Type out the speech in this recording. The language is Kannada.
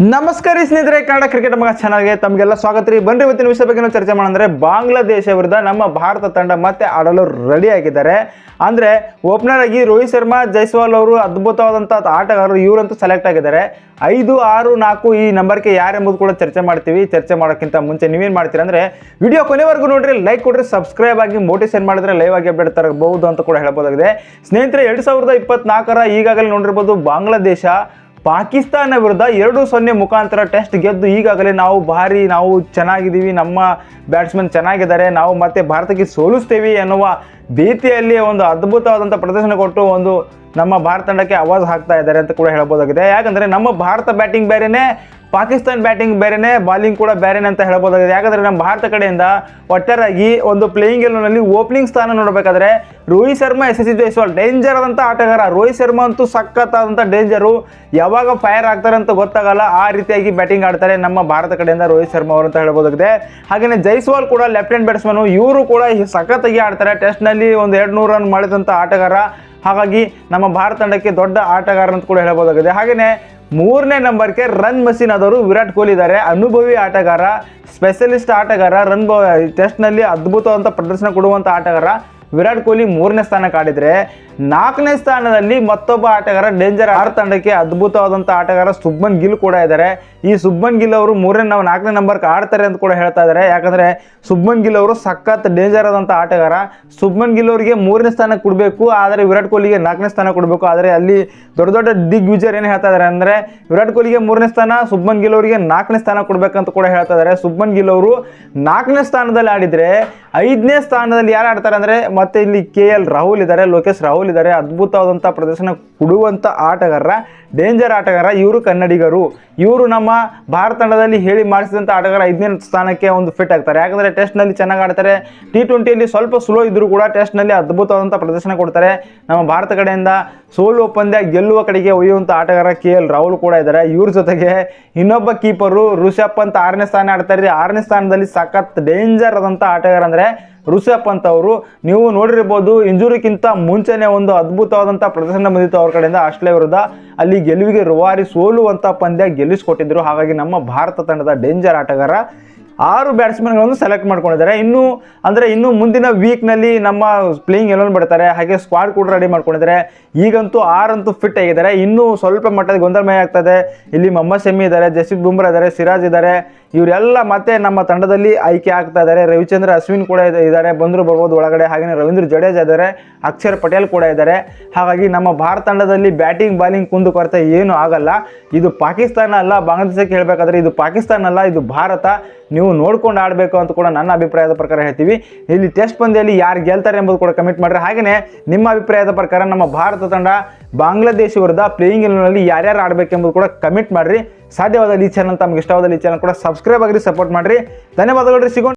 ನಮಸ್ಕಾರ ಸ್ನೇಹಿತರೆ, ಕನ್ನಡ ಕ್ರಿಕೆಟ್ ಮಗ ಚಾನಲ್ಗೆ ತಮಗೆಲ್ಲ ಸ್ವಾಗತ ರೀ. ಬನ್ರಿ, ಇವತ್ತಿನ ವಿಷಯ ಬಗ್ಗೆ ನಾವು ಚರ್ಚೆ ಮಾಡೋಣ ಬಾಂಗ್ಲಾದೇಶ ವಿರುದ್ಧ ನಮ್ಮ ಭಾರತ ತಂಡ ಮತ್ತೆ ಆಡಲು ರೆಡಿ ಆಗಿದ್ದಾರೆ. ಅಂದ್ರೆ ಓಪನರ್ ಆಗಿ ರೋಹಿತ್ ಶರ್ಮಾ, ಜೈಸ್ವಾಲ್ ಅವರು ಅದ್ಭುತವಾದಂಥ ಆಟಗಾರರು ಇವರಂತೂ ಸೆಲೆಕ್ಟ್ ಆಗಿದ್ದಾರೆ. ಐದು, ಆರು, ನಾಲ್ಕು ಈ ನಂಬರ್ಗೆ ಯಾರೆಂಬುದು ಕೂಡ ಚರ್ಚೆ ಮಾಡ್ತೀವಿ. ಚರ್ಚೆ ಮಾಡೋಕ್ಕಿಂತ ಮುಂಚೆ ನೀವೇನು ಮಾಡ್ತೀರಾ ಅಂದರೆ ವಿಡಿಯೋ ಕೊನೆವರೆಗೂ ನೋಡಿರಿ ಲೈಕ್ ಕೊಡ್ರಿ ಸಬ್ಸ್ಕ್ರೈಬ್ ಆಗಿ ಮೋಟಿವೇಶನ್ ಮಾಡಿದ್ರೆ ಲೈವ್ ಆಗಿ ಅಪ್ಡೇಟ್ ತರಬಹುದು ಅಂತ ಕೂಡ ಹೇಳ್ಬೋದಾಗಿದೆ. ಸ್ನೇಹಿತರೆ, ಎರಡು ಸಾವಿರದ ಈಗಾಗಲೇ ನೋಡಿರ್ಬೋದು ಬಾಂಗ್ಲಾದೇಶ ಪಾಕಿಸ್ತಾನ ವಿರುದ್ಧ ಎರಡು ಸೊನ್ನೆ ಮುಖಾಂತರ ಟೆಸ್ಟ್ ಗೆದ್ದು ಈಗಾಗಲೇ ನಾವು ಭಾರಿ ನಾವು ಚೆನ್ನಾಗಿದ್ದೀವಿ, ನಮ್ಮ ಬ್ಯಾಟ್ಸ್ಮನ್ ಚೆನ್ನಾಗಿದ್ದಾರೆ, ನಾವು ಮತ್ತೆ ಭಾರತಕ್ಕೆ ಸೋಲಿಸ್ತೀವಿ ಎನ್ನುವ ಭೀತಿಯಲ್ಲಿ ಒಂದು ಅದ್ಭುತವಾದಂಥ ಪ್ರದರ್ಶನ ಕೊಟ್ಟು ಒಂದು ನಮ್ಮ ಭಾರತ ತಂಡಕ್ಕೆ ಅವಾಜ್ ಹಾಕ್ತಾ ಇದ್ದಾರೆ ಅಂತ ಕೂಡ ಹೇಳ್ಬೋದಾಗಿದೆ. ಯಾಕಂದರೆ ನಮ್ಮ ಭಾರತ ಬ್ಯಾಟಿಂಗ್ ಬೇರೆನೇ ಪಾಕಿಸ್ತಾನ್ ಬ್ಯಾಟಿಂಗ್ ಬೇರೆನೇ, ಬಾಲಿಂಗ್ ಕೂಡ ಬೇರೆನೇ ಅಂತ ಹೇಳ್ಬೋದಾಗಿದೆ. ಯಾಕಂದರೆ ನಮ್ಮ ಭಾರತ ಕಡೆಯಿಂದ ಒಟ್ಟಾರಾಗಿ ಒಂದು ಪ್ಲೇಯಿಂಗ್ನಲ್ಲಿ ಓಪನಿಂಗ್ ಸ್ಥಾನ ನೋಡಬೇಕಾದ್ರೆ Rohit Sharma, S S Jaiswal danger ಆದಂಥ ಆಟಗಾರ. ರೋಹಿತ್ ಶರ್ಮಾ ಅಂತೂ ಸಖತ್ತಾದಂಥ ಡೇಂಜರು ಯಾವಾಗ ಫೈರ್ ಆಗ್ತಾರೆ ಅಂತ ಗೊತ್ತಾಗಲ್ಲ. ಆ ರೀತಿಯಾಗಿ ಬ್ಯಾಟಿಂಗ್ ಆಡ್ತಾರೆ ನಮ್ಮ ಭಾರತ ಕಡೆಯಿಂದ ರೋಹಿತ್ ಶರ್ಮಾ ಅವರು ಅಂತ ಹೇಳ್ಬೋದಾಗಿದೆ. ಹಾಗೆಯೇ ಜೈಸ್ವಾಲ್ ಕೂಡ ಲೆಫ್ಟ್ ಹ್ಯಾಂಡ್ ಬ್ಯಾಟ್ಸ್ಮನ್ ಇವರು ಕೂಡ ಸಖತ್ತಾಗಿ ಆಡ್ತಾರೆ. ಟೆಸ್ಟ್ನಲ್ಲಿ ಒಂದು ಎರಡು ನೂರು ರನ್ ಮಾಡಿದಂಥ ಆಟಗಾರ. ಹಾಗಾಗಿ ನಮ್ಮ ಭಾರತ ತಂಡಕ್ಕೆ ದೊಡ್ಡ ಆಟಗಾರ ಅಂತ ಕೂಡ ಹೇಳ್ಬೋದಾಗಿದೆ. ಹಾಗೆಯೇ ಮೂರನೇ ನಂಬರ್ಗೆ ರನ್ ಮಷಿನ್ ಆದವರು ವಿರಾಟ್ ಕೊಹ್ಲಿ ಇದ್ದಾರೆ. ಅನುಭವಿ ಆಟಗಾರ ಸ್ಪೆಷಲಿಸ್ಟ್ ಆಟಗಾರ, ರನ್ ಟೆಸ್ಟ್ನಲ್ಲಿ ಅದ್ಭುತವಾದಂಥ ಪ್ರದರ್ಶನ ಕೊಡುವಂಥ ಆಟಗಾರ ವಿರಾಟ್ ಕೊಹ್ಲಿ ಮೂರನೇ ಸ್ಥಾನ ಆಡಿದರೆ ನಾಲ್ಕನೇ ಸ್ಥಾನದಲ್ಲಿ ಮತ್ತೊಬ್ಬ ಆಟಗಾರ ಡೇಂಜರ್ ಆರ್ ತಂಡಕ್ಕೆ ಅದ್ಭುತವಾದಂಥ ಆಟಗಾರ ಸುಬ್ಮನ್ ಗಿಲ್ ಕೂಡ ಇದ್ದಾರೆ. ಈ ಸುಬ್ಬನ್ ಗಿಲ್ ಅವರು ಮೂರನೇ ನಾವು ನಾಲ್ಕನೇ ನಂಬರ್ಗೆ ಆಡ್ತಾರೆ ಅಂತ ಕೂಡ ಹೇಳ್ತಾ ಇದ್ದಾರೆ. ಯಾಕಂದರೆ ಸುಬ್ಮನ್ ಗಿಲ್ ಅವರು ಸಖತ್ ಡೇಂಜರ್ ಆದಂಥ ಆಟಗಾರ. ಸುಬ್ಮನ್ ಗಿಲ್ ಅವರಿಗೆ ಮೂರನೇ ಸ್ಥಾನ ಕೊಡಬೇಕು, ಆದರೆ ವಿರಾಟ್ ಕೊಹ್ಲಿಗೆ ನಾಲ್ಕನೇ ಸ್ಥಾನ ಕೊಡಬೇಕು. ಆದರೆ ಅಲ್ಲಿ ದೊಡ್ಡ ದೊಡ್ಡ ದಿಗ್ವಿಜಯರ್ ಏನು ಹೇಳ್ತಾ ಇದ್ದಾರೆ ಅಂದರೆ ವಿರಾಟ್ ಕೊಹ್ಲಿಗೆ ಮೂರನೇ ಸ್ಥಾನ, ಸುಬ್ಮನ್ ಗಿಲ್ ಅವರಿಗೆ ನಾಲ್ಕನೇ ಸ್ಥಾನ ಕೊಡಬೇಕಂತ ಕೂಡ ಹೇಳ್ತಾ ಇದ್ದಾರೆ. ಸುಬ್ಮನ್ ಗಿಲ್ ಅವರು ನಾಲ್ಕನೇ ಸ್ಥಾನದಲ್ಲಿ ಆಡಿದರೆ ಐದನೇ ಸ್ಥಾನದಲ್ಲಿ ಯಾರು ಆಡ್ತಾರೆ ಅಂದರೆ ಮತ್ತೆ ಇಲ್ಲಿ ಕೆ ಎಲ್ ರಾಹುಲ್ ಇದ್ದಾರೆ ಲೋಕೇಶ್ ರಾಹುಲ್ ಇದ್ದಾರೆ ಅದ್ಭುತವಾದಂಥ ಪ್ರದರ್ಶನ ಕೊಡುವಂಥ ಆಟಗಾರರ ಡೇಂಜರ್ ಆಟಗಾರ ಇವರು ಕನ್ನಡಿಗರು. ಇವರು ನಮ್ಮ ಭಾರತ ತಂಡದಲ್ಲಿ ಹೇಳಿ ಮಾಡಿಸಿದಂಥ ಆಟಗಾರ ಐದನೇ ಸ್ಥಾನಕ್ಕೆ ಒಂದು ಫಿಟ್ ಆಗ್ತಾರೆ. ಯಾಕಂದರೆ ಟೆಸ್ಟ್ನಲ್ಲಿ ಚೆನ್ನಾಗಿ ಆಡ್ತಾರೆ. ಟಿ ಟ್ವೆಂಟಿಯಲ್ಲಿ ಸ್ವಲ್ಪ ಸ್ಲೋ ಇದ್ದರೂ ಕೂಡ ಟೆಸ್ಟ್ನಲ್ಲಿ ಅದ್ಭುತವಾದಂಥ ಪ್ರದರ್ಶನ ಕೊಡ್ತಾರೆ. ನಮ್ಮ ಭಾರತ ಕಡೆಯಿಂದ ಸೋಲು ಪಂದ್ಯ ಗೆಲ್ಲುವ ಕಡೆಗೆ ಒಯ್ಯುವಂಥ ಆಟಗಾರ ಕೆ ಎಲ್ ರಾಹುಲ್ ಕೂಡ ಇದ್ದಾರೆ. ಇವ್ರ ಜೊತೆಗೆ ಇನ್ನೊಬ್ಬ ಕೀಪರು ಋಷಭ್ ಅಂತ ಆರನೇ ಸ್ಥಾನ ಆಡ್ತಾರೆ ಆರನೇ ಸ್ಥಾನದಲ್ಲಿ ಸಖತ್ ಡೇಂಜರ್ ಆದಂಥ ಆಟಗಾರ ಅಂದರೆ ಋಷಭ್ ಪಂತ್ ಅವರು. ನೀವು ನೋಡಿರ್ಬೋದು ಇಂಜುರಿಗಿಂತ ಮುಂಚೆನೆ ಒಂದು ಅದ್ಭುತವಾದಂಥ ಪ್ರದರ್ಶನ ಬಂದಿತ್ತು ಅವ್ರ ಕಡೆಯಿಂದ ಆಸ್ಟ್ರೇಲಿಯಾ ವಿರುದ್ಧ. ಅಲ್ಲಿ ಗೆಲುವಿಗೆ ರುವಾರಿ ಸೋಲುವಂಥ ಪಂದ್ಯ ಗೆಲ್ಲಿಸಿಕೊಟ್ಟಿದ್ರು. ಹಾಗಾಗಿ ನಮ್ಮ ಭಾರತ ತಂಡದ ಡೇಂಜರ್ ಆಟಗಾರ ಆರು ಬ್ಯಾಟ್ಸ್ಮನ್ಗಳನ್ನು ಸೆಲೆಕ್ಟ್ ಮಾಡ್ಕೊಂಡಿದ್ದಾರೆ. ಇನ್ನು ಅಂದರೆ ಇನ್ನು ಮುಂದಿನ ವೀಕ್ನಲ್ಲಿ ನಮ್ಮ ಪ್ಲೇಯಿಂಗ್ ಎಲ್ಲೋನ್ ಬಿಡ್ತಾರೆ. ಹಾಗೆ ಸ್ಕ್ವಾಡ್ ಕೂಡ ರೆಡಿ ಮಾಡ್ಕೊಂಡಿದ್ದಾರೆ. ಈಗಂತೂ ಆರಂತೂ ಫಿಟ್ ಆಗಿದ್ದಾರೆ. ಇನ್ನೂ ಸ್ವಲ್ಪ ಮಟ್ಟದ ಗೊಂದಲಮಯ ಆಗ್ತದೆ ಇಲ್ಲಿ ಮೊಹಮ್ಮದ್ ಶಮಿ ಇದ್ದಾರೆ, ಜಸ್ಪ್ರೀತ್ ಬುಮ್ರಾ ಇದ್ದಾರೆ, ಸಿರಾಜ್ ಇದ್ದಾರೆ. ಇವರೆಲ್ಲ ಮತ್ತೆ ನಮ್ಮ ತಂಡದಲ್ಲಿ ಆಯ್ಕೆ ಆಗ್ತಾ ಇದ್ದಾರೆ. ರವಿಚಂದ್ರ, ಅಶ್ವಿನ್ ಕೂಡ ಇದ್ದಾರೆ. ಬಂದರು ಬರ್ಬೋದು ಒಳಗಡೆ. ಹಾಗೆಯೇ ರವೀಂದ್ರ ಜಡೇಜಾ ಇದ್ದಾರೆ. ಅಕ್ಷರ್ ಪಟೇಲ್ ಕೂಡ ಇದ್ದಾರೆ. ಹಾಗಾಗಿ ನಮ್ಮ ಭಾರತ ತಂಡದಲ್ಲಿ ಬ್ಯಾಟಿಂಗ್, ಬಾಲಿಂಗ್ ಕುಂದು ಕೊರತೆ ಏನೂ ಆಗಲ್ಲ. ಇದು ಪಾಕಿಸ್ತಾನ ಅಲ್ಲ. ಬಾಂಗ್ಲಾದೇಶಕ್ಕೆ ಹೇಳಬೇಕಾದ್ರೆ ಇದು ಪಾಕಿಸ್ತಾನ ಅಲ್ಲ. ಇದು ಭಾರತ. ನೀವು ನೋಡ್ಕೊಂಡು ಆಡಬೇಕು ಅಂತ ಕೂಡ ನನ್ನ ಅಭಿಪ್ರಾಯದ ಪ್ರಕಾರ ಹೇಳ್ತೀವಿ. ಇಲ್ಲಿ ಟೆಸ್ಟ್ ಪಂದ್ಯದಲ್ಲಿ ಯಾರು ಗೆಲ್ತಾರೆ ಎಂಬುದು ಕೂಡ ಕಮೆಂಟ್ ಮಾಡಿದ್ರೆ ಹಾಗೆಯೇ ನಿಮ್ಮ ಅಭಿಪ್ರಾಯದ ಪ್ರಕಾರ ನಮ್ಮ ಭಾರತ ತಂಡ ಬಾಂಗ್ಲಾದೇಶ ವಿರುದ್ಧ ಪ್ಲೇಯಿಂಗ್ ಯಾರು ಯಾರ್ಯಾರು ಆಡಬೇಕೆಂಬುದು ಕೂಡ ಕಮೆಂಟ್ ಮಾಡಿರಿ. ಸಾಧ್ಯವಾದಲ್ಲಿ ಈ ಚಾನಲ್ ತಮಗೆ ಇಷ್ಟವಾದ ಈ ಚಾನಲ್ ಕೂಡ ಸಬ್ಸ್ಕ್ರೈಬ್ ಆಗಿರಿ ಸಪೋರ್ಟ್ ಮಾಡಿರಿ. ಧನ್ಯವಾದಗಳು ಸಿಗೋಣ.